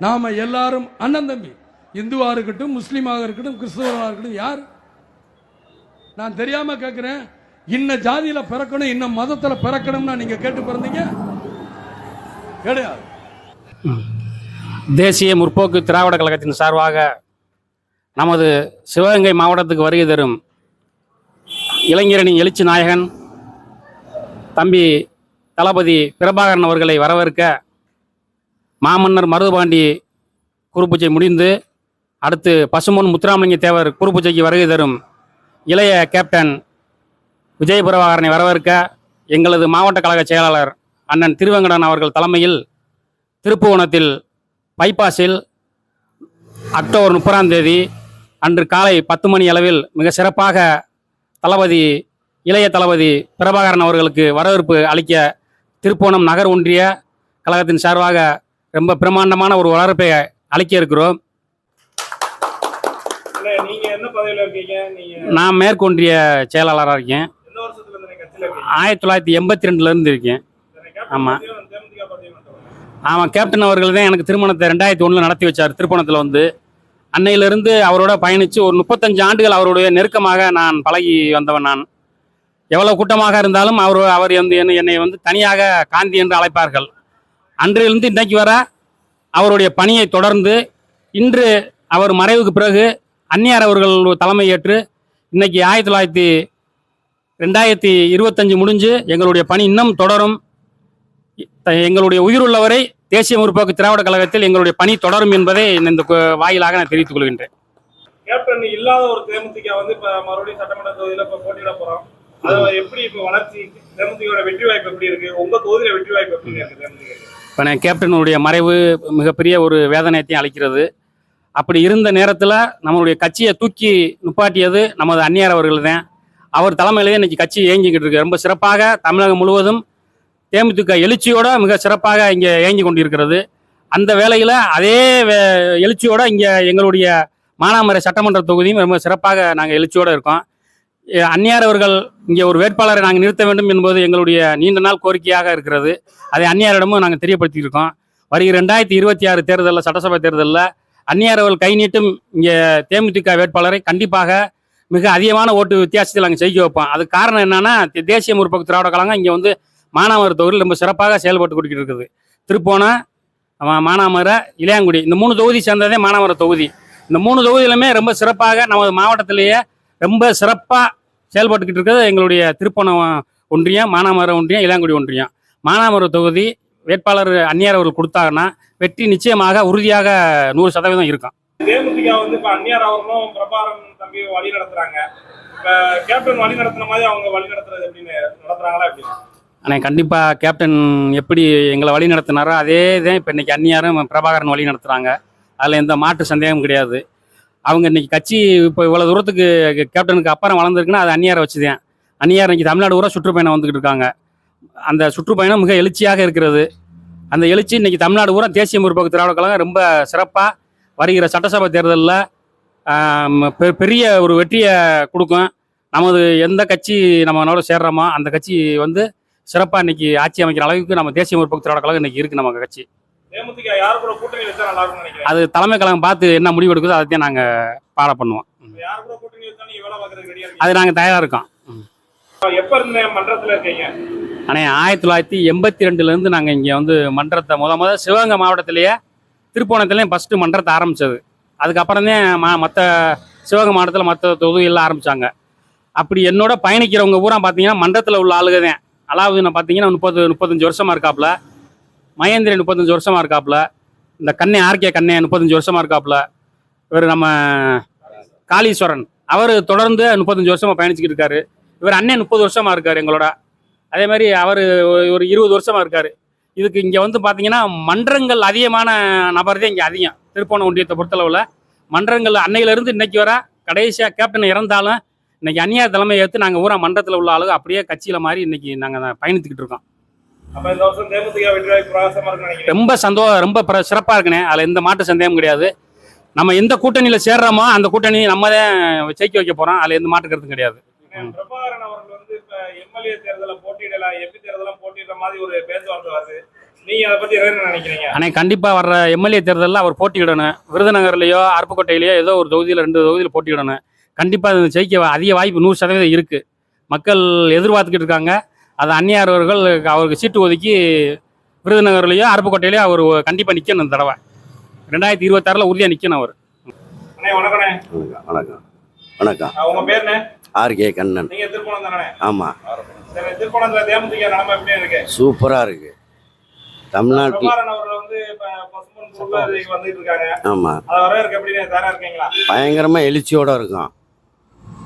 நாம் எல்லாரும் அண்ணன் தம்பி. இந்துவாக இருக்கட்டும் முஸ்லீமாக இருக்கட்டும் கிறிஸ்தவராக இருக்கட்டும் யார்? நான் தெரியாமல் கேட்குறேன் இன்ன ஜாதியில் பிறக்கணும் இன்ன மதத்தில் பிறக்கணும்னா நீங்கள் கேட்டு பிறந்தீங்க? கிடையாது தேசிய முற்போக்கு திராவிட கழகத்தின் சார்பாக நமது சிவகங்கை மாவட்டத்துக்கு வருகை தரும் இளைஞரணி எழுச்சி நாயகன் தம்பி தளபதி பிரபாகரன் அவர்களை வரவேற்க மாமன்னர் மருதுபாண்டி குருபூஜை முடிந்து அடுத்து பசுமோன் முத்துராமலிங்க தேவர் குருபூஜைக்கு வருகை தரும் இளைய கேப்டன் விஜய் பிரபாகரனை வரவேற்க எங்களது மாவட்ட கழக செயலாளர் அண்ணன் திருவங்கடன் அவர்கள் தலைமையில் திருப்புவனத்தில் பைபாஸில் அக்டோபர் முப்பதாம் தேதி அன்று காலை பத்து மணி அளவில் மிக சிறப்பாக தளபதி இளைய தளபதி பிரபாகரன் அவர்களுக்கு வரவேற்பு அளிக்க திருப்போணம் நகர் ஒன்றிய கழகத்தின் சார்பாக ரொம்ப பிரம்மாண்டமான ஒரு வரவேற்பை அளிக்க இருக்கிறோம். நான் மேற்கொன்றிய செயலாளராக இருக்கேன். ஆயிரத்தி தொள்ளாயிரத்தி எண்பத்தி ரெண்டுலேருந்து இருக்கேன். கேப்டன் ஆமா. பதவியும் தேமுதிக பதவியும் மட்டும். ஆமாம் கேப்டன் அவர்கள் தான் எனக்கு திருமணத்தை ரெண்டாயிரத்தி ஒன்றில் நடத்தி வச்சார் திருப்பணத்தில் வந்து. அன்னையிலிருந்து அவரோட பயணித்து ஒரு முப்பத்தஞ்சு ஆண்டுகள் அவருடைய நெருக்கமாக நான் பழகி வந்தவன் நான். எவ்வளவு கூட்டமாக இருந்தாலும் அவர் அவர் வந்து என்னை என்னை வந்து தனியாக காந்தி என்று அழைப்பார்கள். அன்றிலிருந்து இன்றைக்கு வர அவருடைய பணியை தொடர்ந்து இன்று அவர் மறைவுக்கு பிறகு அந்நியார் அவர்கள் தலைமை ஏற்று இன்னைக்கு ஆயிரத்தி தொள்ளாயிரத்தி ரெண்டாயிரத்தி இருபத்தஞ்சு முடிஞ்சு எங்களுடைய பணி இன்னும் தொடரும். எங்களுடைய உயிருள்ளவரை தேசிய முற்போக்கு திராவிட கழகத்தில் எங்களுடைய பணி தொடரும் என்பதை இந்த வாயிலாக நான் தெரிவித்துக் கொள்கின்றேன். கேப்டன் இல்லாத ஒரு தேமுதிக வந்து இப்ப மறுபடியும் சட்டமன்ற தொகுதியில இப்ப போட்டியிட போறோம். அது எப்படி இப்ப வளர்ச்சி? தேமுதிகோட வெற்றி வாய்ப்பு எப்படி இருக்கு? உங்க தொகுதியில வெற்றி வாய்ப்பு எப்படி இருக்கு? தேமுதிக இப்போ நான் கேப்டனுடைய மறைவு மிகப்பெரிய ஒரு வேதனையத்தையும் அளிக்கிறது. அப்படி இருந்த நேரத்தில் நம்மளுடைய கட்சியை தூக்கி நுப்பாட்டியது நமது அந்நியார் அவர்கள் தான் அவர் தலைமையிலே இன்னைக்கு கட்சி இயங்கிக்கிட்டு இருக்கு. ரொம்ப சிறப்பாக தமிழகம் முழுவதும் தேமுதிக எழுச்சியோட மிக சிறப்பாக இங்கே இயங்கி கொண்டிருக்கிறது. அந்த வேளையில் அதே வே- எழுச்சியோட இங்கே எங்களுடைய மானாமரை சட்டமன்ற தொகுதியும் ரொம்ப சிறப்பாக நாங்கள் எழுச்சியோடு இருக்கோம். அந்நியார் அவர்கள் இங்கே ஒரு வேட்பாளரை நாங்கள் நிறுத்த வேண்டும் என்பது எங்களுடைய நீண்ட நாள் கோரிக்கையாக இருக்கிறது. அதை அந்நியாரிடமும் நாங்கள் தெரியப்படுத்தியிருக்கோம் வருகிற ரெண்டாயிரத்தி இருபத்தி ஆறு தேர்தலில் சட்டசபை தேர்தலில் அந்நியார் அவர்கள் கை நீட்டும் இங்கே தேமுதிக வேட்பாளரை கண்டிப்பாக மிக அதிகமான ஓட்டு வித்தியாசத்தில் நாங்கள் செய்ய வைப்போம். அதுக்கு காரணம் என்னன்னா தேசிய முற்போக்கு திராவிட கழகம் இங்கே வந்து மானாமர தொகுதியில் ரொம்ப சிறப்பாக செயல்பட்டு கொடுக்கிட்டு இருக்குது. திருப்போணம் மானாமர இளையாங்குடி இந்த மூணு தொகுதி சேர்ந்ததே மானாமர தொகுதி. இந்த மூணு தொகுதியிலுமே ரொம்ப சிறப்பாக நமது மாவட்டத்திலேயே ரொம்ப சிறப்பாக செயல்பட்டுக்கிட்டு இருக்கிறது எங்களுடைய திருப்போணம் ஒன்றியம் மானாமர ஒன்றியம் இளையாங்குடி ஒன்றியம். மானாமர தொகுதி வேட்பாளர் அந்நியார் அவர்கள் கொடுத்தாங்கன்னா வெற்றி நிச்சயமாக உறுதியாக நூறு சதவீதம் இருக்கும். தேமுதிக வந்து இப்ப அந்நியார் அவர்களும் பிரபாகரன் தம்பி வழி நடத்துறாங்க. இப்ப கேப்டன் வழி நடத்துன மாதிரி அவங்க வழி நடத்துறது எப்படின்னு நடத்துறாங்களா எப்படி? ஆனால் கண்டிப்பாக கேப்டன் எப்படி எங்களை வழி நடத்தினாரோ அதே தான் இப்போ இன்னைக்கு அந்நியாரும் பிரபாகரன் வழி நடத்துகிறாங்க அதில் எந்த மாற்று சந்தேகமும் கிடையாது. அவங்க இன்னைக்கு கட்சி இப்போ இவ்வளோ தூரத்துக்கு கேப்டனுக்கு அப்புறம் வளர்ந்துருக்குன்னா அது அந்நியாரை வச்சு தான் அந்நியார் இன்னைக்கு தமிழ்நாடு பூரா சுற்றுப்பயணம் வந்துக்கிட்டு இருக்காங்க. அந்த சுற்றுப்பயணம் மிக எழுச்சியாக இருக்கிறது. அந்த எழுச்சி இன்னைக்கு தமிழ்நாடு பூரா தேசிய முற்போக்கு திராவிட கழகம் ரொம்ப சிறப்பாக வருகிற சட்டசபை தேர்தலில் பெரிய ஒரு வெற்றியை கொடுக்கும். நமது எந்த கட்சி நம்மளோட சேர்றோமோ அந்த கட்சி வந்து சிறப்பாக இன்னைக்கு ஆட்சி அமைக்கிற அளவுக்கு நம்ம தேசிய முற்போக்கு திராவிட கழகம் இன்னைக்கு இருக்குது நம்ம கட்சி. அது தலைமை கழகம் பார்த்து என்ன முடிவு எடுக்குதோ அதை தான் நாங்கள் ஃபாலோ பண்ணுவோம். அது நாங்கள் தயாராக இருக்கோம். எப்ப இருந்த மன்றத்துல இருக்கீங்க? ஆனால் ஆயிரத்தி தொள்ளாயிரத்தி எண்பத்தி ரெண்டுலேருந்து நாங்கள் இங்கே வந்து மன்றத்தை முத முத சிவகங்கை மாவட்டத்திலேயே திருப்போணத்துலேயும் ஃபஸ்ட்டு மன்றத்தை ஆரம்பித்தது அதுக்கப்புறம் தான் மா மற்ற சிவகங்கை மாவட்டத்தில் மற்ற தொகுதிகளில் ஆரம்பித்தாங்க அப்படி என்னோட பயணிக்கிறவங்க பூரா பார்த்தீங்கன்னா மன்றத்தில் உள்ள ஆளுக தான் அலாவுதீனை பார்த்தீங்கன்னா முப்பது முப்பத்தஞ்சு வருஷமாக இருக்காப்புல. மகேந்திரன் முப்பத்தஞ்சு வருஷமாக இருக்காப்புல. இந்த கண்ணே ஆர்கே கண்ணே முப்பத்தஞ்சு வருஷமாக இருக்காப்புல. இவர் நம்ம காளீஸ்வரன். அவர் தொடர்ந்து முப்பத்தஞ்சு வருஷமாக பயணிச்சுக்கிட்டு இருக்காரு. இவர் அண்ணன் முப்பது வருஷமாக இருக்கார் எங்களோட. அதே மாதிரி அவர் ஒரு இருபது வருஷமாக இருக்கார். இதுக்கு இங்கே வந்து பார்த்தீங்கன்னா மன்றங்கள் அதிகமான நபர் தான் இங்கே அதிகம். திருப்போண ஒன்றியத்தை பொறுத்தளவில். மன்றங்கள் அன்னையிலேருந்து இன்னைக்கு வர கடைசியாக கேப்டன் இறந்தாலும் இன்னைக்கு அந்நியார் தலைமை ஏற்று நாங்கள் ஊரா மன்றத்தில் உள்ள அளவு அப்படியே கட்சியில் மாதிரி இன்னைக்கு நாங்கள் பயணித்துக்கிட்டு இருக்கோம். ரொம்ப சந்தோ ரொம்ப பிர- சிறப்பா இருக்குண்ணே. அதில் எந்த மாற்று சந்தேகம் கிடையாது. நம்ம எந்த கூட்டணியில் சேர்றோமோ அந்த கூட்டணி நம்ம தான் ஜெயிக்க வைக்க போகிறோம் அதில் எந்த மாற்று கருத்தும் கிடையாது. ஆனால் கண்டிப்பாக வர்ற எம்எல்ஏ தேர்தலில் அவர் போட்டியிடணும். விருதுநகர்லையோ அருப்புக்கோட்டையிலையோ ஏதோ ஒரு தொகுதியில் ரெண்டு தொகுதியில் போட்டியிடணும். கண்டிப்பாக அது ஜெயிக்க அதிக வாய்ப்பு நூறு சதவீதம் இருக்குது மக்கள் எதிர்பார்த்துக்கிட்டு இருக்காங்க. அதை அந்நியார் அவர்கள் அவருக்கு சீட்டு ஒதுக்கி விருதுநகர்லையோ அருப்புக்கோட்டையிலையோ அவர் கண்டிப்பாக நிற்கணும் இந்த தடவை. ரெண்டாயிரத்தி இருபத்தாறில் உறுதியாக நிற்கணும் அவர். வணக்கம். வணக்கம். வணக்கம் உங்க பேருண்ணே ஆர். கே. கண்ணன். நீங்க திருப்பணம் தானே? ஆமாம் சரி திருப்பணத்துல தேமுதிக நிலைமை எப்படி இருக்கு? சூப்பராக இருக்குது தமிழ்நாட்டில் பயங்கரமாக எழுச்சியோடு இருக்கும்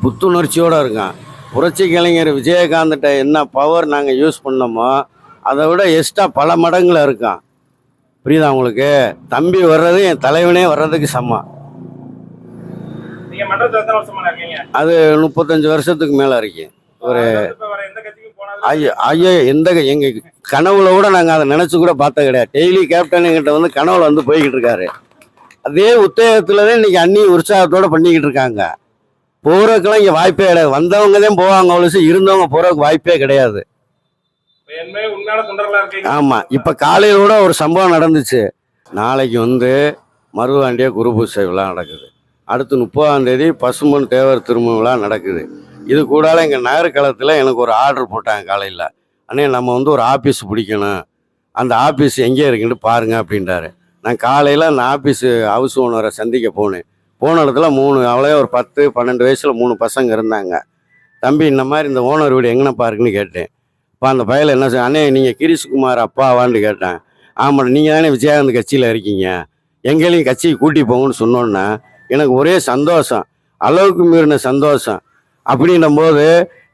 புத்துணர்ச்சியோடு இருக்கும் புரட்சி கலைஞர் விஜயகாந்த்கிட்ட என்ன பவர் நாங்கள் யூஸ் பண்ணோமோ அதை விட எக்ஸ்ட்ரா பல மடங்குல இருக்கும் புரியுதா உங்களுக்கு? தம்பி வர்றது என் தலைவனே வர்றதுக்கு சமம். அது முப்பத்தஞ்சு வருஷத்துக்கு மேலே இருக்கு ஒரு ஐயோ ஐயோ எந்த எங்கள் கனவுல கூட நாங்கள் அதை நினச்சி கூட பார்த்தது கிடையாது. டெய்லி கேப்டன் எங்கிட்ட வந்து கனவுல வந்து போய்கிட்டு இருக்காரு. அதே உத்தேகத்தில் தான் இன்னைக்கு அண்ணி உற்சாகத்தோட பண்ணிக்கிட்டு இருக்காங்க. போகிறதுக்கெல்லாம் இங்கே வாய்ப்பே கிடையாது. வந்தவங்க தான் போவாங்க அவ்வளோ இருந்தவங்க போகிறதுக்கு வாய்ப்பே கிடையாது. ஆமாம் இப்போ காலையில் கூட ஒரு சம்பவம் நடந்துச்சு. நாளைக்கு வந்து மருதாண்டிய குரு பூசை விழா நடக்குது. அடுத்து முப்பதாம் தேதி பசும்பொன் தேவர் திரும்ப விழா நடக்குது. இது கூடால எங்கள் நகர்களத்தில் எனக்கு ஒரு ஆர்டர் போட்டாங்க காலையில். அண்ணே நம்ம வந்து ஒரு ஆஃபீஸ் பிடிக்கணும். அந்த ஆஃபீஸ் எங்கே இருக்குன்னு பாருங்க அப்படின்றாரு. நான் காலையில் அந்த ஆஃபீஸு ஹவுஸ் ஓனரை சந்திக்க போனேன். போன இடத்துல மூணு அவளே ஒரு பத்து பன்னெண்டு வயசில் மூணு பசங்க இருந்தாங்க. தம்பி இந்த மாதிரி இந்த ஓனர் வீடு எங்கனப்பா இருக்குன்னு கேட்டேன். இப்போ அந்த பயலை என்ன சொன்ன அண்ணே நீங்கள் கிரீஷ்குமார் அப்பாவான்னு கேட்டேன். ஆமாம் நீங்கள் தானே விஜயகாந்த் கட்சியில் இருக்கீங்க. எங்களையும் கட்சிக்கு கூட்டி போங்கன்னு சொன்னோன்னா எனக்கு ஒரே சந்தோஷம். அளவுக்கு மீறின சந்தோஷம். அப்படின்னும் போது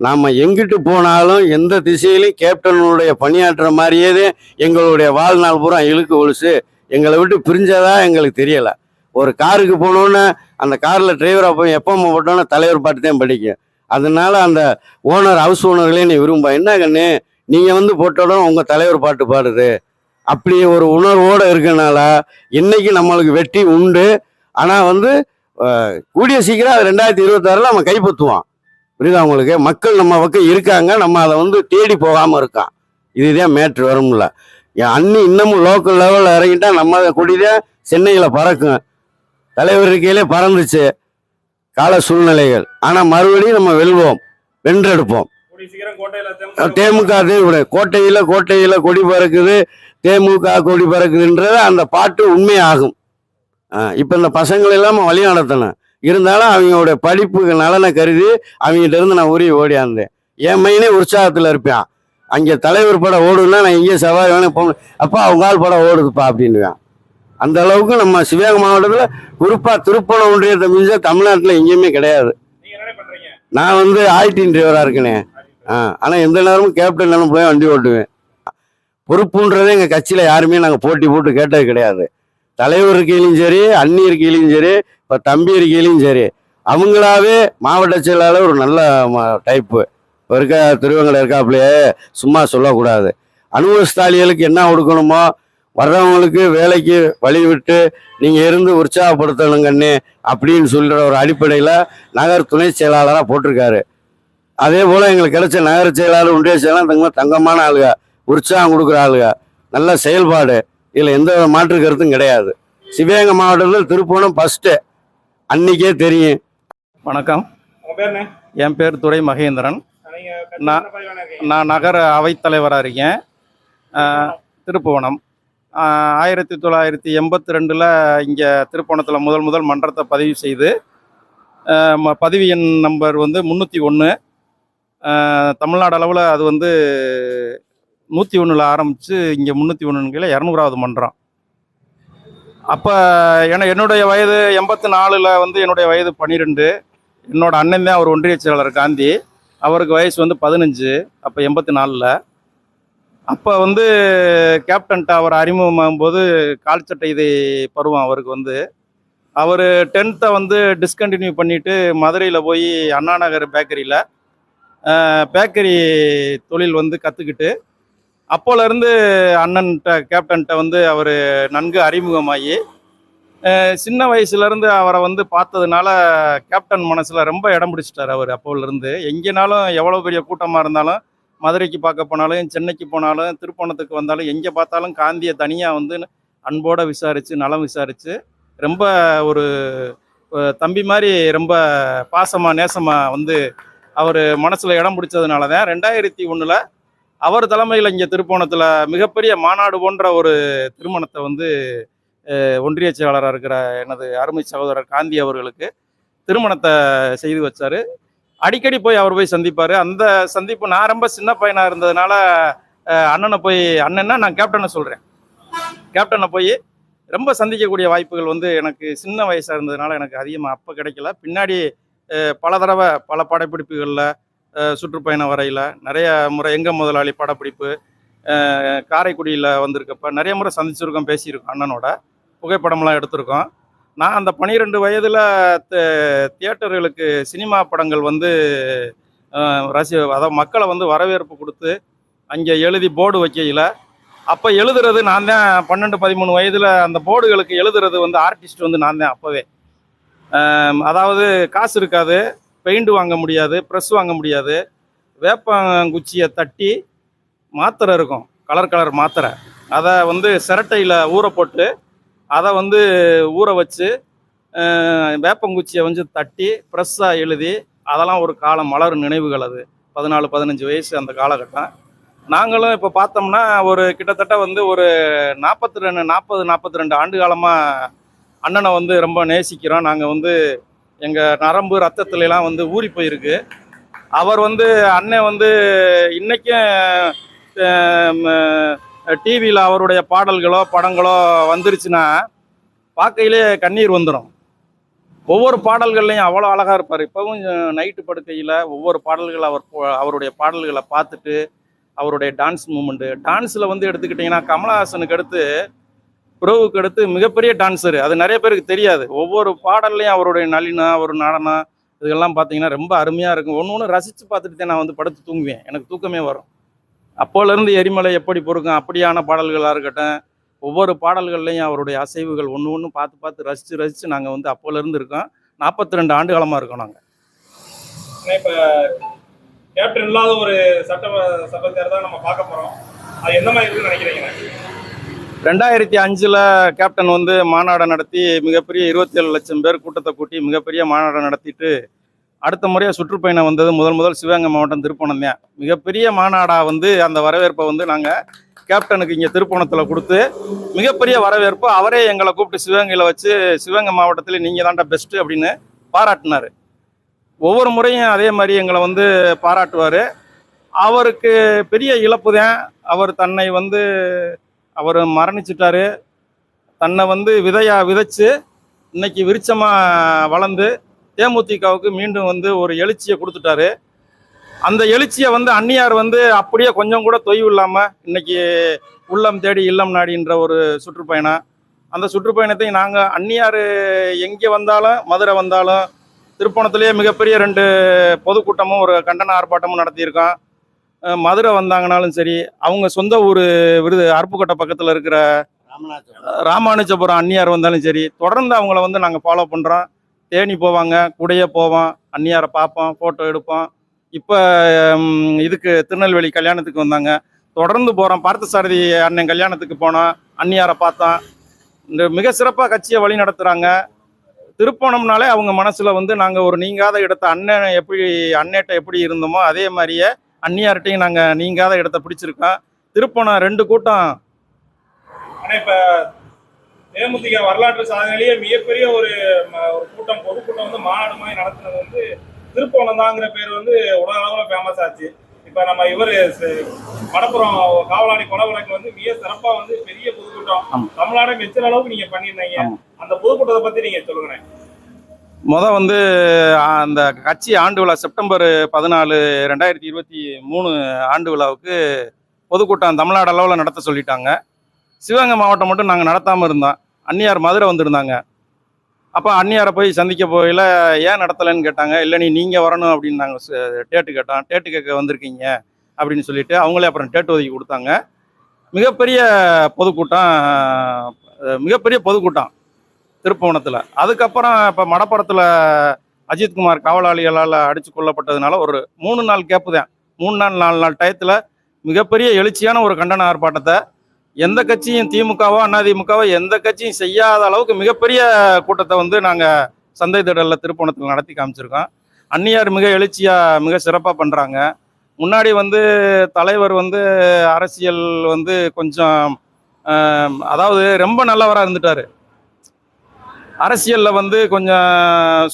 நாம் எங்கிட்டு போனாலும் எந்த திசையிலையும் கேப்டனுடைய பணியாற்றுற மாதிரியே எங்களுடைய வாழ்நாள் பூரா இழுக்கு ஒழுசு. எங்களை விட்டு பிரிஞ்சதா எங்களுக்கு தெரியலை. ஒரு காருக்கு போனோன்னே அந்த காரில் டிரைவராக போய் எப்போ போட்டோன்னே தலைவர் பாட்டு தான் படிக்கும். அதனால அந்த ஓனர் ஹவுஸ் ஓனர்களே நீ விரும்ப என்ன கண்ணு? நீங்கள் வந்து போட்டோட உங்கள் தலைவர் பாட்டு பாடுது. அப்படி ஒரு உணர்வோடு இருக்கனால இன்னைக்கு நம்மளுக்கு வெற்றி உண்டு. ஆனால் வந்து கூடிய சீக்கிரம் அது ரெண்டாயிரத்தி இருபத்தாறில் நம்ம கைப்பற்றுவோம் புரியுதா உங்களுக்கு? மக்கள் நம்ம பக்கம் இருக்காங்க. நம்ம அதை வந்து தேடி போகாமல் இருக்கான். இதுதான் மேட்ரு வரும்ல. என் அண்ணி இன்னமும் லோக்கல் லெவலில் இறங்கிட்டா நம்ம கொடிதான் சென்னையில் பறக்கும். தலைவர் இருக்கையிலே பறந்துச்சு கால சூழ்நிலைகள். ஆனால் மறுபடியும் நம்ம வெல்வோம். வென்றெடுப்போம். தேமுக கோட்டையில் கோட்டையில் கொடி பறக்குது. தேமுக கொடி பறக்குதுன்றது அந்த பாட்டு உண்மையாகும். இப்போ இந்த பசங்களை எல்லாம் வழி நடத்தணும் இருந்தாலும் அவங்களுடைய படிப்பு நலனை கருதி அவங்ககிட்ட இருந்து நான் உரிய ஓடியாந்தேன் என் மையனே உற்சாகத்தில் இருப்பேன். அங்கே தலைவர் படம் ஓடுனா நான் இங்கே சவாரி வேணும் போகணும். அப்பா அவங்க ஆள் படம் ஓடுதுப்பா அப்படின்னுவேன். அந்த அளவுக்கு நம்ம சிவகங்கை மாவட்டத்தில் குறிப்பாக திருப்பணம் ஒன்றியத்தை மிஞ்ச தமிழ்நாட்டில் எங்கேயுமே கிடையாது. நான் வந்து ஆயிட்டின் டிரைவராக இருக்கேனே. ஆ ஆனால் எந்த நேரமும் கேப்டன் நிலம் போய் வண்டி ஓட்டுவேன். பொறுப்புன்றதே எங்கள் கட்சியில் யாருமே நாங்கள் போட்டி போட்டு கேட்டது கிடையாது. தலைவர் இருக்கையிலையும் சரி அண்ணி இருக்கையிலையும் சரி இப்போ தம்பி இருக்கையிலையும் சரி அவங்களாவே மாவட்ட செயலாளர் ஒரு நல்ல டைப்பு இப்போ இருக்க திருவங்கல இருக்காப்புலையே சும்மா சொல்லக்கூடாது. அனுபவஸ்தாலிகளுக்கு என்ன கொடுக்கணுமோ வர்றவங்களுக்கு வேலைக்கு வழி விட்டு நீங்கள் இருந்து உற்சாகப்படுத்தணும் கண்ணு அப்படின்னு சொல்கிற ஒரு அடிப்படையில் நகர் துணை செயலாளராக போட்டிருக்காரு. அதே போல் எங்களுக்கு கிடைச்ச நகர செயலாளர் ஒன்றிய செயலாளர் தங்க தங்கமான ஆளுங்க உற்சாகம் கொடுக்குற ஆளுங்க நல்ல செயல்பாடு இதில் எந்த மாற்று கருத்தும் கிடையாது. சிவகங்கை மாவட்டத்தில் திருப்போணம் ஃபஸ்ட்டு அன்னைக்கே தெரியும். வணக்கம். உங்க பேர் என்ன? என் பேர் துரை மகேந்திரன். நான்- நான் நகர அவைத்தலைவராக இருக்கேன். திருப்புவனம். ஆயிரத்தி தொள்ளாயிரத்தி எண்பத்தி ரெண்டில் இங்கே திருப்பணத்தில் முதல் முதல் மன்றத்தை பதிவு செய்து ம- பதிவு எண் நம்பர் வந்து முந்நூற்றி ஒன்று தமிழ்நாடு அளவில் அது வந்து நூற்றி ஒன்றில் ஆரம்பித்து இங்கே முந்நூற்றி ஒன்றுன்னு கீழே இரநூறாவது மன்றம். அப்போ ஏன்னா என்னுடைய வயது எண்பத்தி நாலில் வந்து என்னுடைய வயது பன்னிரெண்டு என்னோட அண்ணன் தான் அவர் ஒன்றிய செயலாளர் காந்தி. அவருக்கு வயசு வந்து பதினஞ்சு. அப்போ எண்பத்தி நாலில் அப்போ வந்து கேப்டன்ட்ட அவர் அறிமுகமாகும் போது கால் இது பருவம் அவருக்கு வந்து. அவர் டென்த்தை வந்து டிஸ்கண்டினியூ பண்ணிவிட்டு மதுரையில் போய் அண்ணா நகர் பேக்கரியில் பேக்கரி தொழில் வந்து கற்றுக்கிட்டு அப்போலேருந்து அண்ணன்ட்ட கேப்டன்ட்ட வந்து அவர் நன்கு அறிமுகமாகி சின்ன வயசுலேருந்து அவரை வந்து பார்த்ததுனால கேப்டன் மனசில் ரொம்ப இடம் பிடிச்சிட்டார் அவர் அப்போலேருந்து எங்கேனாலும் எவ்வளோ பெரிய கூட்டமாக இருந்தாலும் மதுரைக்கு பார்க்க போனாலும் சென்னைக்கு போனாலும் திருப்பணத்துக்கு வந்தாலும் எங்கே பார்த்தாலும் காந்தியை தனியாக வந்து அன்போடு விசாரித்து நலம் விசாரித்து ரொம்ப ஒரு தம்பி மாதிரி ரொம்ப பாசமாக நேசமாக வந்து அவர் மனசில் இடம் பிடிச்சதுனால தான் ரெண்டாயிரத்தி ஒன்றில் அவர் தலைமையில் இங்கே திருப்போணத்தில் மிகப்பெரிய மாநாடு போன்ற ஒரு திருமணத்தை வந்து ஒன்றிய செயலாளராக இருக்கிற எனது அருமை சகோதரர் காந்தி அவர்களுக்கு திருமணத்தை செய்து வச்சார். அடிக்கடி போய் அவர் போய் சந்திப்பார். அந்த சந்திப்பு நான் ரொம்ப சின்ன பையனாக இருந்ததுனால அண்ணனை போய் அண்ணன்னா நான் கேப்டனை சொல்கிறேன் கேப்டனை போய் ரொம்ப சந்திக்கக்கூடிய வாய்ப்புகள் வந்து எனக்கு சின்ன வயசாக இருந்ததுனால எனக்கு அதிகமாக அப்போ கிடைக்கல. பின்னாடி பல தடவை பல படப்பிடிப்புகளில் சுற்றுப்பயணம் வரையில் நிறைய முறை எங்கள் முதலாளி படப்பிடிப்பு காரைக்குடியில் வந்திருக்கப்ப நிறைய முறை சந்திச்சிருக்கோம் பேசியிருக்கோம் அண்ணனோட. புகைப்படம்லாம் எடுத்திருக்கோம். நான் அந்த பனிரெண்டு வயதில் தியேட்டர்களுக்கு சினிமா படங்கள் வந்து ரசி அதாவது மக்களை வந்து வரவேற்பு கொடுத்து அங்கே எழுதி போர்டு வைக்கையில் அப்போ எழுதுறது நான் தான் பன்னெண்டு பதிமூணு வயதில் அந்த போர்டுகளுக்கு எழுதுறது வந்து ஆர்டிஸ்ட் வந்து நான் தான் அப்போவே. அதாவது காசு இருக்காது பெயிண்ட் வாங்க முடியாது ப்ரெஸ் வாங்க முடியாது வேப்பங்குச்சியை தட்டி மாத்திரை இருக்கும் கலர் கலர் மாத்திரை. அதை வந்து சிரட்டையில் ஊற போட்டு அதை வந்து ஊற வச்சு வேப்பங்குச்சியை வந்து தட்டி ப்ரெஸ்ஸாக எழுதி அதெல்லாம் ஒரு காலம் மலர் நினைவுகள் அது. பதினாலு பதினஞ்சு வயசு அந்த காலகட்டம். நாங்களும் இப்போ பார்த்தோம்னா ஒரு கிட்டத்தட்ட வந்து ஒரு நாற்பத்தி ரெண்டு நாற்பது நாற்பத்தி ரெண்டு ஆண்டு காலமாக அண்ணனை வந்து ரொம்ப நேசிக்கிறோம். நாங்கள் வந்து எங்கள் நரம்பு ரத்தத்துலலாம் வந்து ஊறி போயிருக்கு. அவர் வந்து அண்ணன் வந்து இன்றைக்கும் டிவியில் அவருடைய பாடல்களோ படங்களோ வந்துருச்சுன்னா பார்க்கையிலே கண்ணீர் வந்துடும் ஒவ்வொரு பாடல்கள்லையும் அவ்வளோ அழகாக இருப்பார். இப்போவும் நைட்டு படுக்கையில் ஒவ்வொரு பாடல்கள் அவர் போ- அவருடைய பாடல்களை பார்த்துட்டு அவருடைய டான்ஸ் மூமெண்ட்டு டான்ஸில் வந்து எடுத்துக்கிட்டிங்கன்னா கமலஹாசனுக்கு அடுத்து புரோவுக்கு அடுத்து மிகப்பெரிய டான்ஸரு அது நிறைய பேருக்கு தெரியாது. ஒவ்வொரு பாடல்லையும் அவருடைய நளினம் அவர் நடனம் இதெல்லாம் பார்த்தீங்கன்னா ரொம்ப அருமையாக இருக்கும். ஒன்று ஒன்று ரசித்து பார்த்துட்டு தான் நான் வந்து படுத்து தூங்குவேன். எனக்கு தூக்கமே வரும். அப்போலேருந்து எரிமலை எப்படி பொறுக்கும் அப்படியான பாடல்களாக இருக்கட்டும் ஒவ்வொரு பாடல்கள்லையும் அவருடைய அசைவுகள் ஒன்று ஒன்று பார்த்து பார்த்து ரசித்து ரசித்து நாங்கள் வந்து அப்போலேருந்து இருக்கோம். நாற்பத்தி ரெண்டு ஆண்டு காலமாக இருக்கோம் நாங்கள் இப்ப கேப்டன் இல்லாத ஒரு சட்ட சட்ட தேர்தல் நம்ம பார்க்க போறோம். அது எந்த மாதிரி இருக்குன்னு நினைக்கிறீங்க? ரெண்டாயிரத்தி அஞ்சில் கேப்டன் வந்து மாநாடை நடத்தி மிகப்பெரிய இருபத்தேழு லட்சம் பேர் கூட்டத்தை கூட்டி மிகப்பெரிய மாநாடை நடத்திட்டு அடுத்த முறையாக சுற்றுப்பயணம் வந்தது. முதல் முதல் சிவகங்கை மாவட்டம் திருப்பணம் தான். மிகப்பெரிய மாநாடாக வந்து அந்த வரவேற்பை வந்து நாங்கள் கேப்டனுக்கு இங்கே திருப்பணத்தில் கொடுத்து மிகப்பெரிய வரவேற்பு அவரே எங்களை கூப்பிட்டு சிவகங்கையில் வச்சு சிவகங்கை மாவட்டத்தில் நீங்கள் தாண்டா பெஸ்ட்டு அப்படின்னு பாராட்டினார். ஒவ்வொரு முறையும் அதே மாதிரி எங்களை வந்து பாராட்டுவார். அவருக்கு பெரிய இழப்பு தான். அவர் தன்னை வந்து அவர் மரணிச்சிட்டாரு. தன்னை வந்து விதையா விதைச்சு இன்னைக்கு விருச்சமாக வளர்ந்து தேமுதிகவுக்கு மீண்டும் வந்து ஒரு எழுச்சியை கொடுத்துட்டாரு. அந்த எழுச்சியை வந்து அந்நியார் வந்து அப்படியே கொஞ்சம் கூட தொய்வு இல்லாமல் இன்னைக்கு உள்ளம் தேடி இல்லம் நாடின்ற ஒரு சுற்றுப்பயணம். அந்த சுற்றுப்பயணத்தை நாங்கள் அந்நியார் எங்கே வந்தாலும் மதுரை வந்தாலும் திருப்பணத்திலேயே மிகப்பெரிய ரெண்டு பொதுக்கூட்டமும் ஒரு கண்டன ஆர்ப்பாட்டமும் நடத்தியிருக்கோம். மதுரை வந்தாங்கனாலும் சரி அவங்க சொந்த ஊர் விருது அருப்புக்கோட்டை பக்கத்தில் இருக்கிற ராமானுஜபுரம் அந்நியார் வந்தாலும் சரி தொடர்ந்து அவங்கள வந்து நாங்கள் ஃபாலோ பண்ணுறோம் தேனி போவாங்க கூடையே போவோம் அந்நியாரை பார்ப்போம் ஃபோட்டோ எடுப்போம். இப்போ இதுக்கு திருநெல்வேலி கல்யாணத்துக்கு வந்தாங்க. தொடர்ந்து போகிறோம் பார்த்தசாரதி அண்ணன் கல்யாணத்துக்கு போனோம். அந்நியாரை பார்த்தோம். இந்த மிக சிறப்பாக கட்சியை வழி நடத்துகிறாங்க திருப்போணம்னாலே அவங்க மனசில் வந்து நாங்கள் ஒரு நீங்காத இடத்த அண்ணன் எப்படி அண்ணேட்ட எப்படி இருந்தோமோ அதே மாதிரியே அந்நியார்ட்டையும் நாங்கள் நீங்காத இடத்த பிடிச்சிருக்கோம். திருப்போணம் ரெண்டு கூட்டம். இப்போ தேமுதிக வரலாற்று சாதனையிலேயே மிகப்பெரிய ஒரு ஒரு கூட்டம் பொதுக்கூட்டம் வந்து மாநாடு மாதிரி நடத்துனது வந்து திருப்போணம் தாங்கிற பேர் வந்து உலக அளவுல ஃபேமஸ் ஆச்சு. இப்ப நம்ம இவரு மடப்புறம் காவலாணி கொலை வழக்கு வந்து மிக சிறப்பா வந்து பெரிய பொதுக்கூட்டம். தமிழ்நாடு மெச்சுற அளவுக்கு நீங்க பண்ணியிருந்தீங்க. அந்த பொதுக்கூட்டத்தை பத்தி நீங்க சொல்லுங்க முத வந்து அந்த கட்சி ஆண்டு விழா செப்டம்பர் பதினாலு ரெண்டாயிரத்தி இருபத்தி மூணு ஆண்டு விழாவுக்கு பொதுக்கூட்டம் தமிழ்நாடு அளவில் நடத்த சொல்லிட்டாங்க. சிவகங்கை மாவட்டம் மட்டும் நாங்கள் நடத்தாமல் இருந்தோம். அந்நியார் மதுரை வந்திருந்தாங்க. அப்போ அந்நியாரை போய் சந்திக்க போகையில் ஏன் நடத்தலைன்னு கேட்டாங்க. இல்லை நீ நீங்கள் வரணும் அப்படின்னு நாங்கள் டேட்டு கேட்டோம். டேட்டு கேட்க வந்திருக்கீங்க அப்படின்னு சொல்லிட்டு அவங்களே அப்புறம் டேட்டு ஒதுக்கி கொடுத்தாங்க. மிகப்பெரிய பொதுக்கூட்டம் மிகப்பெரிய பொதுக்கூட்டம் திருப்புவனத்தில். அதுக்கப்புறம் இப்போ மடப்புறத்தில் அஜித்குமார் காவலாளிகளால் அடித்து கொல்லப்பட்டதுனால ஒரு மூணு நாள் கேப்பு தான். மூணு நாள் நாலு நாள் டயத்தில் மிகப்பெரிய எழுச்சியான ஒரு கண்டன ஆர்ப்பாட்டத்தை எந்த கட்சியும் திமுகவோ அதிமுகவோ எந்த கட்சியும் செய்யாத அளவுக்கு மிகப்பெரிய கூட்டத்தை வந்து நாங்கள் சந்தை திடலில் திருப்பணத்தில் நடத்தி காமிச்சிருக்கோம். அந்நியார் மிக எழுச்சியாக மிக சிறப்பாக பண்ணுறாங்க முன்னாடி வந்து தலைவர் வந்து அரசியல் வந்து கொஞ்சம் அதாவது ரொம்ப நல்லவராக இருந்துட்டார். அரசியலில் வந்து கொஞ்சம்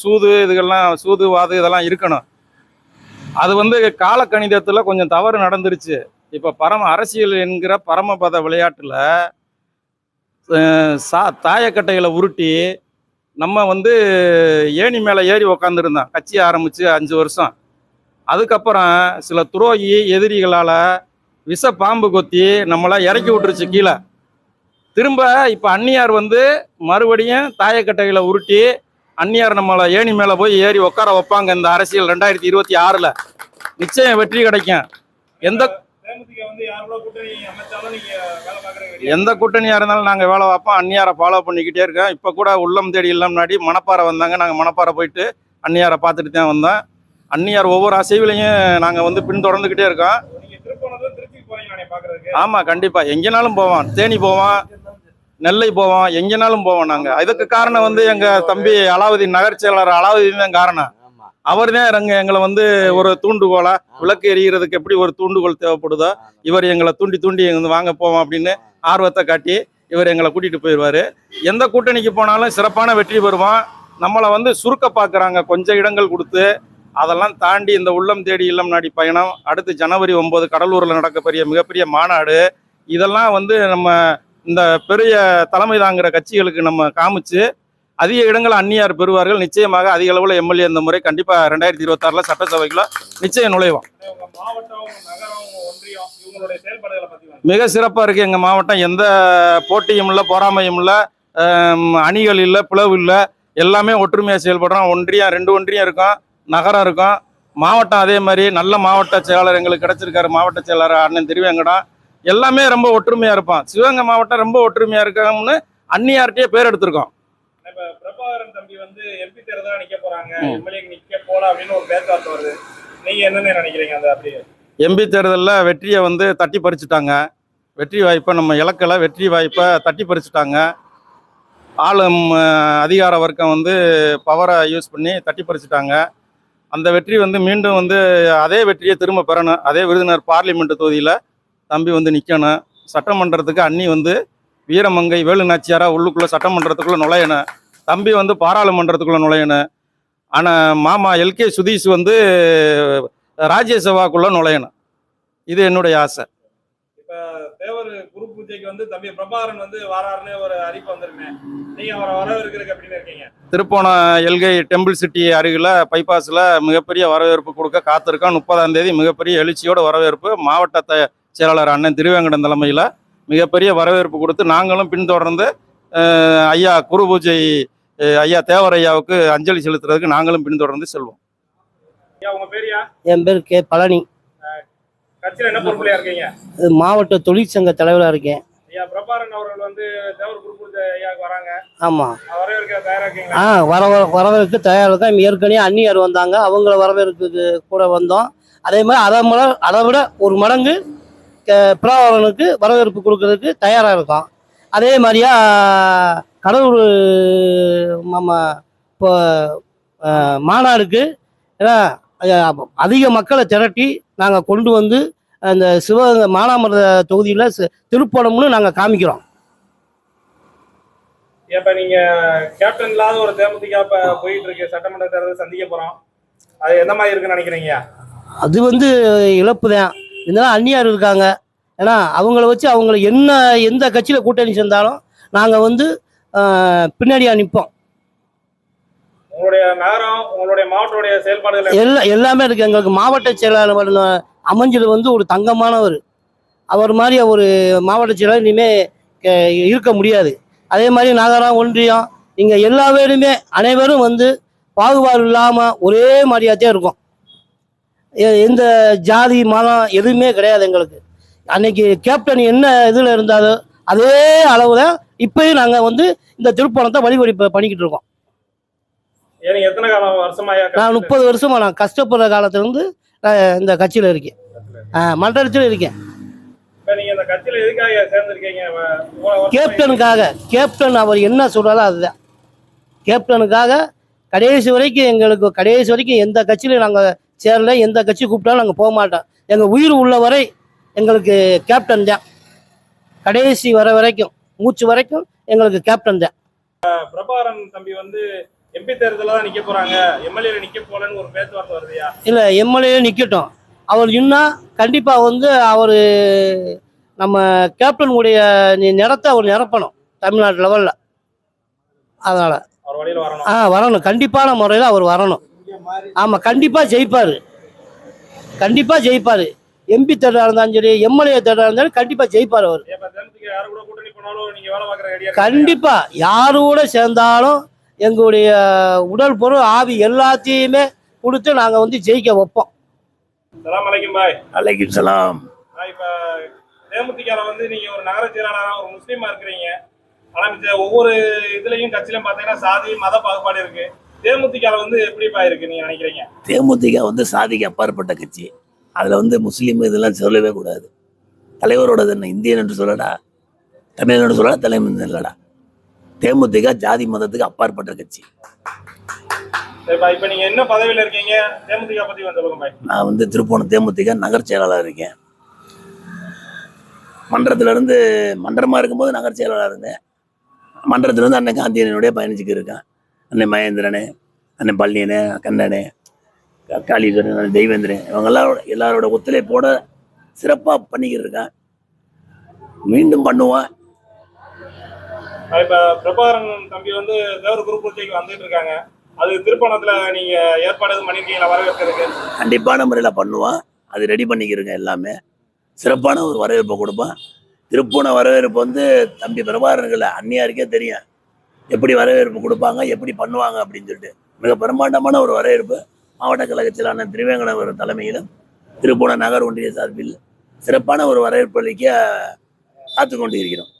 சூது இதுகள்லாம் சூது வாது இதெல்லாம் இருக்கணும். அது வந்து காலக்கணிதத்தில் கொஞ்சம் தவறு நடந்துருச்சு. இப்போ பரம அரசியல் என்கிற பரமபத விளையாட்டில் சா தாயக்கட்டைகளை உருட்டி நம்ம வந்து ஏணி மேலே ஏறி உக்காந்துருந்தோம் கட்சி ஆரம்பித்து அஞ்சு வருஷம். அதுக்கப்புறம் சில துரோகி எதிரிகளால் விஷ பாம்பு கொத்தி நம்மளை இறக்கி விட்டுருச்சு கீழே. திரும்ப இப்போ அந்நியார் வந்து மறுபடியும் தாயக்கட்டைகளை உருட்டி அந்நியார் நம்மளை ஏணி மேலே போய் ஏறி உட்கார வைப்பாங்க இந்த அரசியல் ரெண்டாயிரத்தி இருபத்தி ஆறில். நிச்சயம் வெற்றி கிடைக்கும். எந்த எந்த கூட்டணியாக இருந்தாலும் நாங்கள் வேலை பார்ப்போம். அந்நியாரை ஃபாலோ பண்ணிக்கிட்டே இருக்கோம். இப்போ கூட உள்ளம் தேடி இல்லம் முன்னாடி மணப்பாறை வந்தாங்க. நாங்கள் மணப்பாறை போயிட்டு அந்நியாரை பார்த்துட்டு தான் வந்தோம். அந்நியார் ஒவ்வொரு அசைவிலையும் நாங்கள் வந்து பின்தொடர்ந்துக்கிட்டே இருக்கோம். ஆமாம் கண்டிப்பாக எங்கேனாலும் போவோம். தேனி போவோம். நெல்லை போவோம். எங்கேனாலும் போவோம் நாங்கள் இதுக்கு காரணம் வந்து எங்கள் தம்பி அலாவுதீன் நகர் செயலாளர் அலாவுதீன் தான் காரணம். அவர் தான் எங்க எங்களை வந்து ஒரு தூண்டுகோலா விளக்கு எரிகிறதுக்கு எப்படி ஒரு தூண்டுகோல் தேவைப்படுதோ இவர் எங்களை தூண்டி தூண்டி வந்து வாங்க போவோம் அப்படின்னு ஆர்வத்தை காட்டி இவர் எங்களை கூட்டிட்டு போயிடுவாரு. எந்த கூட்டணிக்கு போனாலும் சிறப்பான வெற்றி பெறுவோம் நம்மளை வந்து சுருக்க பார்க்குறாங்க கொஞ்சம் இடங்கள் கொடுத்து. அதெல்லாம் தாண்டி இந்த உள்ளம் தேடி இல்லம் நாடி பயணம். அடுத்து ஜனவரி ஒன்பது கடலூரில் நடக்கக்கூடிய மிகப்பெரிய மாநாடு. இதெல்லாம் வந்து நம்ம இந்த பெரிய தலைமை தாங்குகிற கட்சிகளுக்கு நம்ம காமிச்சு அதிக இடங்கள் அந்நியார் பெறுவார்கள். நிச்சயமாக அதிக அளவில் எம்எல்ஏ இந்த முறை கண்டிப்பாக ரெண்டாயிரத்தி இருபத்தாறுல சட்டசபைக்குள்ள நிச்சயம் நுழைவோம். மாவட்டம் மிக சிறப்பாக இருக்குது எங்கள் மாவட்டம். எந்த போட்டியும் இல்லை பொறாமையும் இல்லை அணிகள் இல்லை பிளவு இல்லை. எல்லாமே ஒற்றுமையாக செயல்படுறோம். ஒன்றியம் ரெண்டு ஒன்றியம் இருக்கும். நகரம் இருக்கும். மாவட்டம் அதே மாதிரி நல்ல மாவட்ட செயலாளர் எங்களுக்கு கிடைச்சிருக்காரு. மாவட்ட செயலாளர் அண்ணன் திருவேங்கடம் எல்லாமே ரொம்ப ஒற்றுமையாக இருப்பான். சிவகங்கை மாவட்டம் ரொம்ப ஒற்றுமையாக இருக்கோம்னு அன்னியார்கிட்டயே பேர் எடுத்திருக்கோம். பிரபாகரன் தம்பி வந்து எம்பி தேர்தலா நிக்க போறாங்க. எம்எல்ஏ நிக்க போல அப்படின்னு ஒரு பேச்சுவார்த்தை வருது. நீங்க என்னன்னு நினைக்கிறீங்க அந்த அப்படியே எம்பி தேர்தலில் வெற்றியை வந்து தட்டி பறிச்சுட்டாங்க. வெற்றி வாய்ப்பை நம்ம இலக்கல வெற்றி வாய்ப்பை தட்டி பறிச்சுட்டாங்க. ஆளும் அதிகார வர்க்கம் வந்து பவரை யூஸ் பண்ணி தட்டி பறிச்சுட்டாங்க. அந்த வெற்றி வந்து மீண்டும் வந்து அதே வெற்றியை திரும்ப பெறணும். அதே விருதுநகர் பார்லிமெண்ட் தொகுதியில் தம்பி வந்து நிற்கணும் சட்டமன்றத்துக்கு அண்ணி வந்து வீரமங்கை வேலு நாச்சியாரா உள்ளுக்குள்ளே சட்டமன்றத்துக்குள்ளே நுழையணும். தம்பி வந்து பாராளுமன்றத்துக்குள்ளே நுழையணும் ஆனால் மாமா எல்கே சுதீஷ் வந்து ராஜ்யசபாக்குள்ளே நுழையணும் இது என்னுடைய ஆசை. இப்ப தேவர் குரு பூஜைக்கு வந்து தம்பி பிரபாகரன் வந்து வராருன்னு ஒரு அறிவிப்பு வந்திருக்கேன் நீங்க அவரை வரவேற்கிறதுக்கு அப்படின்னு இருக்கீங்க? திருப்போணம் எல்கை டெம்பிள் சிட்டி அருகில் பைபாஸில் மிகப்பெரிய வரவேற்பு கொடுக்க காத்திருக்கோம் முப்பதாம் தேதி மிகப்பெரிய எழுச்சியோட வரவேற்பு. மாவட்ட செயலாளர் அண்ணன் திருவேங்கடன் தலைமையில் மிகப்பெரிய வரவேற்பு கொடுத்து நாங்களும் பின்தொடர்ந்து ஐயா குரு பூஜை ஐயா தேவர் ஐயாவுக்கு அஞ்சலி செலுத்துறதுக்கு நாங்களும் பின்தொடர்ந்து செல்வோம். என் பேர் கே பழனி. மாவட்ட தொழிற்சங்க தலைவராக இருக்கேன். வரவேற்க தயாரா இருக்கீங்களா? ஆ வர வர- வரவேற்க தயாராக தான் ஏற்கனவே அந்நியார் வந்தாங்க. அவங்கள வரவேற்கிறதுக்கு கூட வந்தோம். அதே மாதிரி அதை மட அதை விட ஒரு மடங்கு க- பிரபாகரனுக்கு வரவேற்பு கொடுக்கறதுக்கு தயாராக இருக்கோம். அதே மாதிரியா கடவுள் நம்ம இப்போ மாநாடுக்கு அதிக மக்களை திரட்டி நாங்கள் கொண்டு வந்து அந்த சிவகங்கை மானாமர தொகுதியில் திருப்பணம்னு நாங்கள் காமிக்கிறோம். இப்ப நீங்க கேப்டன் இல்லாத ஒரு தேமுதிக போயிட்டு இருக்கு சட்டமன்ற தேர்தல் சந்திக்க போறோம். அது எந்த மாதிரி இருக்குன்னு நினைக்கிறீங்க? அது வந்து இழப்பு தான். இருந்தாலும் அந்நியார் இருக்காங்க. ஏன்னா அவங்கள வச்சு அவங்கள என்ன எந்த கட்சியில் கூட்டணி சேர்ந்தாலும் நாங்கள் வந்து பின்னாடியா நிற்போம் உங்களுடைய நகரம் உங்களுடைய மாவட்டத்துடைய செயல்பாடுகள் எல்லா எல்லாமே இருக்கு. எங்களுக்கு மாவட்ட செயலாளர் அமைஞ்சது வந்து ஒரு தங்கமானவர். அவர் மாதிரி ஒரு மாவட்ட செயலாளர் இனிமே க- இருக்க முடியாது. அதே மாதிரி நகரம் ஒன்றியம் இங்கே எல்லா பேருமே அனைவரும் வந்து பாகுபாடு இல்லாமல் ஒரே மாதிரியாத்தே இருக்கும். எந்த ஜாதி மதம் எதுவுமே கிடையாது எங்களுக்கு. அன்னைக்கு கேப்டன் என்ன இதில் இருந்தாலோ அதே அளவில் இப்பயும் நாங்கள் வந்து இந்த திருப்பணத்தை வழிபடி பண்ணிக்கிட்டு இருக்கோம். நான் முப்பது வருஷமா நான் கஷ்டப்படுற காலத்துலேருந்து இந்த கட்சியில் இருக்கேன். மண்டலத்தில் இருக்கேன். கேப்டனுக்காக கேப்டன் அவர் என்ன சொல்றாரோ அதுதான். கேப்டனுக்காக கடைசி வரைக்கும் எங்களுக்கு கடைசி வரைக்கும் எந்த கட்சியிலும் நாங்கள் சேரல எந்த கட்சி கூப்பிட்டாலும் நாங்கள் போக மாட்டோம். எங்கள் உயிர் உள்ள வரை எங்களுக்கு கேப்டன் தான். கடைசி வர வரைக்கும். மூச்சு வரைக்கும் எங்களுக்கு கேப்டன் தான். பிரபாகரன் தம்பி வந்து எம்பி தேர்தலில் தான் நிக்க போறாங்க. எம்எல்ஏ நிக்க போலன்னு ஒரு பேச்சுவார்த்தை வருதுயா? இல்லை எம்எல்ஏ நிற்கட்டும் அவர் இன்னும் கண்டிப்பாக வந்து அவர் நம்ம கேப்டனுடைய நிறத்தை அவர் நிரப்பணும் தமிழ்நாட்டு லெவலில் அதனால். ஆ வரணும். கண்டிப்பான முறையில் அவர் வரணும். ஆமாம் கண்டிப்பாக ஜெயிப்பார். கண்டிப்பாக ஜெயிப்பார். எம்பி தேர்தலாக இருந்தாலும் சரி எம்எல்ஏ தேர்தலாக இருந்தாலும் கண்டிப்பாக ஜெயிப்பார் அவர். யாரு கூட யாரோட சேர்ந்தாலும் எங்களுடைய உடல் பொருள் ஆவி எல்லாத்தையுமே கொடுத்து நாங்கள் வந்து ஜெயிக்க வைப்போம். அலைக்கும் பாய் அலைக்கும் சலாம். தேமுதிகால வந்து நீங்க ஒரு நகர செயலாளரா ஒரு முஸ்லீமா இருக்கிறீங்க. ஆனா ஒவ்வொரு இதுலயும் கட்சியிலும் பாத்தீங்கன்னா சாதி மத பாகுபாடு இருக்கு. தேமுதிகால வந்து எப்படிப்பா இருக்கு நீங்க நினைக்கிறீங்க? தேமுதிக வந்து சாதிக்கு அப்பாற்பட்ட கட்சி. அதில் வந்து முஸ்லீம் இதெல்லாம் சொல்லவே கூடாது. தலைவரோடது என்ன? இந்தியன் என்று சொல்லடா. என்று சொல்லடா தலைவன் இல்லடா தேமுதிக ஜாதி மதத்துக்கு அப்பாற்பட்ட கட்சி. நான் வந்து திருப்போணம் தேமுதிக நகர் செயலாளர் இருக்கேன். மன்றத்துல இருந்து மன்றமா இருக்கும்போது நகர் செயலாளர் இருந்தேன். மன்றத்துல இருந்து அண்ணன் காந்தியனுடைய பயணிச்சுக்கு இருக்கேன். அண்ணன் மகேந்திரனே அண்ணன் பழனியனே கண்ணனே காளீஸ்வரன் தெய்வேந்திரன் இவங்க எல்லாரோட எல்லாரோட ஒத்துழைப்போட சிறப்பாக பண்ணிக்கிட்டு இருக்கேன். மீண்டும் பண்ணுவேன். இப்ப பிரபாகரன் தம்பி வந்து தேவர் குரு பூஜைக்கு வந்துட்டு இருக்காங்க. அது திருப்பணத்துல நீங்க ஏற்பாடு எதுவும் வரவேற்கிறதுக்கு கண்டிப்பான முறையில் பண்ணுவான் அது ரெடி பண்ணிக்கிறோங்க எல்லாமே. சிறப்பான ஒரு வரவேற்பை கொடுப்போம். திருப்பூண வரவேற்பு வந்து தம்பி பிரபாகரன்களை அந்நியாருக்கே தெரியும். எப்படி வரவேற்பு கொடுப்பாங்க எப்படி பண்ணுவாங்க அப்படின்னு சொல்லிட்டு. மிக பிரம்மாண்டமான ஒரு வரவேற்பு. மாவட்ட கழகத்திலான திருவேங்கடவர் தலைமையிலும் திருப்பூண நகர் ஒன்றிய சார்பில் சிறப்பான ஒரு வரவேற்பு அளிக்க காத்து கொண்டு இருக்கிறோம்.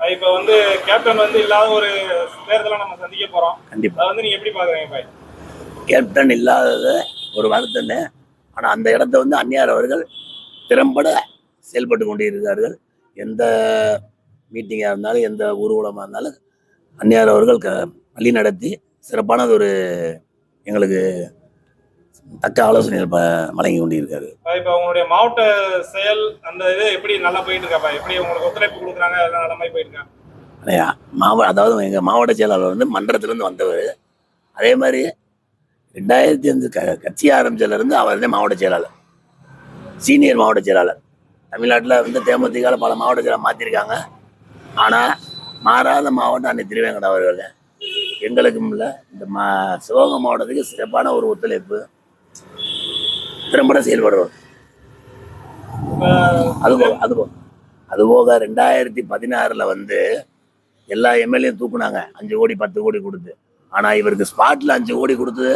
இப்ப வந்து கேப்டன் வந்து இல்லாத ஒரு தேர்தலை நம்ம சந்திக்க போறோம். கண்டிப்பாக அதை வந்து நீங்க எப்படி பாக்குறீங்க பாய்? கேப்டன் இல்லாதது ஒரு வருத்தம். ஆனால் அந்த இடத்த வந்து அந்நியார் அவர்கள் திறம்பட செயல்பட்டு கொண்டு இருக்கிறார்கள் எந்த மீட்டிங்காக இருந்தாலும் எந்த ஊர்வலமாக இருந்தாலும் அந்நியார் அவர்கள் க வழி நடத்தி சிறப்பானது ஒரு எங்களுக்கு தக்க ஆலோசனைகள் வழங்கி கொண்டிருக்காரு இப்ப உங்களுடைய மாவட்ட செயல் அந்த இது எப்படி நல்லா போயிட்டு இருக்காப்பா எப்படி உங்களுக்கு ஒத்துழைப்பு கொடுக்குறாங்க? எல்லாம் நல்ல போயிட்டு இருக்கா இல்லையா? மாவ அதாவது எங்கள் மாவட்ட செயலாளர் வந்து மன்றத்திலேருந்து வந்தவர். அதே மாதிரி ரெண்டாயிரத்தி அஞ்சு க கட்சி ஆரம்பிச்சதுலேருந்து அவர் தான் மாவட்ட செயலாளர். சீனியர் மாவட்ட செயலாளர். தமிழ்நாட்டில் வந்து தேமுதிகால பல மாவட்ட செயலாளர் மாற்றிருக்காங்க ஆனால் மாறாத மாவட்டம் அன்னை திருவேங்கடம் அவர்கள். எங்களுக்கும் இல்லை. இந்த மா சிவகங்கை மாவட்டத்துக்கு சிறப்பான ஒரு ஒத்துழைப்பு. திறம்பட செயல்படுவார் அதுபோக அதுபோக அதுபோக ரெண்டாயிரத்தி பதினாறில் வந்து எல்லா எம்எல்ஏ தூக்குனாங்க. அஞ்சு கோடி பத்து கோடி கொடுத்து. ஆனால் இவருக்கு ஸ்பாட்டில் அஞ்சு கோடி கொடுத்து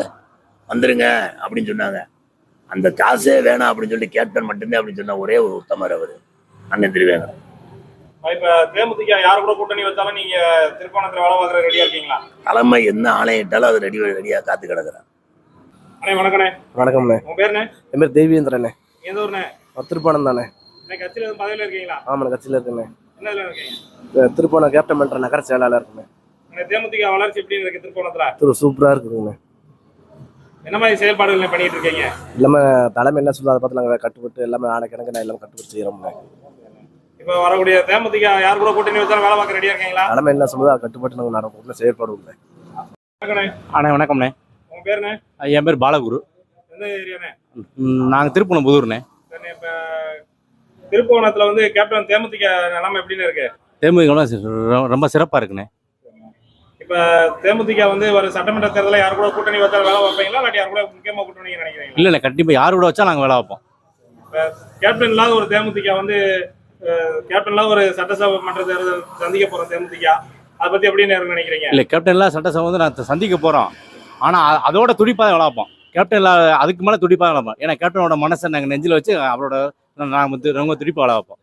வந்துருங்க அப்படின்னு சொன்னாங்க. அந்த காசே வேணாம் அப்படின்னு சொல்லி கேப்டன் மட்டும்தான் அப்படின்னு சொன்ன ஒரே ஒரு உத்தமர் அவர் அண்ணன் திருவேங்கடம். ஆஹ் இப்ப தேமுதிக யார் கூட கூட்டணி வச்சாலும் நீங்க திருப்பணத்துல வேலை பார்க்குற ரெடியா இருக்கீங்களா? தலைமை என்ன ஆணையிட்டாலும் அது ரெடி ரெடியாக காத்து கிடக்குறேன். அண்ணே வணக்கண்ணே வணக்கம்ண்ணே. உங்க பேருண்ணே என் பேர் தேவேந்திரண்ணே எந்த ஊர்ண்ணே? திருப்பணம் தானே கட்சியில எதுவும் பதவியில இருக்கீங்களா? ஆமாண்ணே கட்சியில் இருக்குண்ணே. என்ன இருக்கீங்க? திருப்பணம் கேப்டன் மன்ற நகர செயலாளர் இருக்குண்ணே. தேமுதிக வளர்ச்சி எப்படி இருக்கு திருப்பணத்துல? திரு சூப்பராக இருக்குதுங்கண்ணே. என்ன மாதிரி செயல்பாடுகள் பண்ணிட்டு இருக்கீங்க? எல்லாமே தலைமை என்ன சொல்லுது அதை பார்த்து நாங்கள் கட்டுப்பட்டு எல்லாமே ஆணைக்கணக்கு நான் எல்லாமே கட்டுப்பட்டு செய்கிறோம்ண்ணே இப்ப வரக்கூடிய தேமுதிக யார் கூட கூட்டணி வச்சாலும் வேலை பார்க்க ரெடியா இருக்கீங்களா? தலைமை என்ன சொல்லுதோ அதை கட்டுப்பட்டு நாங்கள் நடக்கும் வணக்கண்ணே அண்ணே வணக்கம்ண்ணே. பேருண்ணே என் பேர் பாலகுரு. எந்த ஏரியாண்ணே? நாங்கள் திருப்பணம் புதூர்ண்ணே சரிண்ணே இப்ப திருப்புவனத்துல வந்து கேப்டன் தேமுதிக நிலைமை எப்படின்னு இருக்கு? தேமுதிக ரொம்ப சிறப்பாக இருக்குண்ணே. இப்ப தேமுதிக வந்து ஒரு சட்டமன்ற தேர்தலில் யார் கூட கூட்டணி வச்சாலும் வேலை பார்ப்பீங்களா? இல்லாட்டி யார் கூட முக்கியமா கூட்டணி நினைக்கிறீங்களா? இல்லை இல்லை கண்டிப்பாக யார் கூட வச்சா நாங்கள் வேலை வைப்போம் கேப்டன் இல்லாத ஒரு தேமுதிக வந்து கேப்டன் இல்லாத ஒரு சட்டசபை மன்ற தேர்தல் சந்திக்க போற தேமுதிக அதை பத்தி எப்படி நினைக்கிறீங்க? இல்லை கேப்டன்லாம் சட்டசபை வந்து நான் சந்திக்க போகிறோம் ஆனால் அதோட துடிப்பாக தான் விளாப்போம் கேப்டன் இல்லாத அதுக்கு மேலே துடிப்பாக விளாப்போம் ஏன்னா கேப்டனோட மனசை நாங்கள் நெஞ்சில் வச்சு அவரோட நாங்கள் வந்து ரொம்ப துடிப்பாக விளா வைப்போம்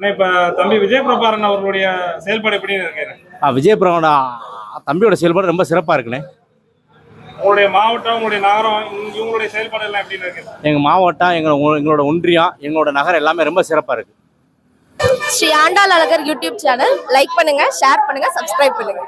அண்ணா, இப்ப தம்பி விஜய் பிரபாரன் அவர்களுடைய செயல்பாடு எப்படின்னு இருக்கு? ஆ, விஜய் பிரபோட தம்பியோட செயல்பாடு ரொம்ப சிறப்பாக இருக்குண்ணே. உங்களுடைய மாவட்டம் உங்களுடைய நகரம் இவங்க- இவங்களுடைய செயல்பாடு எல்லாம் எப்படி இருக்கு? எங்கள் மாவட்டம் எங்கள் எங்களோட ஒன்றியம் எங்களோட நகரம் எல்லாமே ரொம்ப சிறப்பாக இருக்குது Shri Andal Azhagar YouTube channel. Like பண்ணுங்க ஷேர் பண்ணுங்க சப்ஸ்கிரைப் பண்ணுங்க.